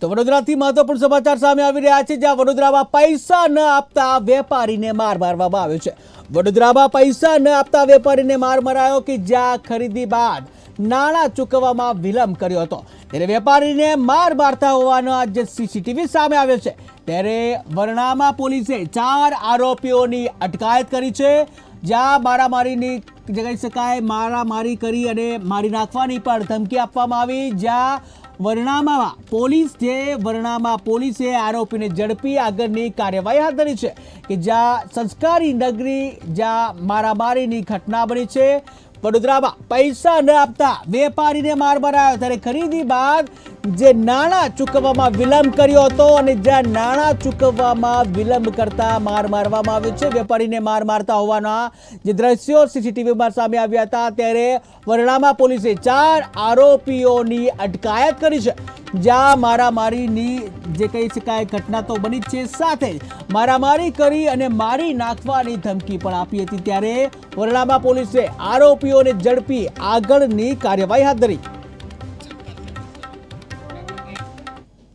તો વડોદરાથી મહત્વપૂર્ણ સમાચાર સામે આવી રહ્યા છે, જ્યાં વડોદરામાં પૈસા ન આપતા વેપારીને માર મારવામાં આવ્યો છે. વડોદરામાં પૈસા ન આપતા વેપારીને માર મરાયો કે જ્યાં ખરીદી બાદ નાણાં ચૂકવવામાં વિલંબ કર્યો હતો. ત્યારે વેપારીને માર મારતા હોવાનો આજે સીસીટીવી સામે આવ્યો છે. ત્યારે વરણામાં પોલીસે ચાર આરોપીઓની અટકાયત કરી છે. જ્યાં મારામારીની કહી શકાય, મારામારી કરી અને મારી નાખવાની પણ ધમકી આપવામાં આવી. જ્યાં વરણામામાં પોલીસ જે વરણામાં પોલીસે આરોપીને ઝડપી આગળની કાર્યવાહી હાથ ધરી છે કે જ્યાં સંસ્કારી નગરી જ્યાં મારામારીની ઘટના બની છે વડોદરામાં પૈસા ન આપતા વેપારીને માર મરાયો. ત્યારે ખરીદી બાદ જે નાણાં ચૂકવવામાં વિલંબ કર્યો હતો અને જ્યાં નાણાં ચૂકવવામાં વિલંબ કરતા માર મારવામાં આવ્યો છે. વેપારીને માર મારતા હોવાના જે દ્રશ્યો સીસીટીવીમાં સામે આવ્યા હતા, ત્યારે વરણામા પોલીસે ચાર આરોપીઓની અટકાયત કરી છે. જ્યાં મારામારીની જે કહી શકાય ઘટના તો બની છે, સાથે મારામારી કરી અને મારી નાખવાની ધમકી પણ આપી હતી. ત્યારે વરણામા પોલીસે આરોપીઓને ઝડપી આગળની કાર્યવાહી હાથ ધરી.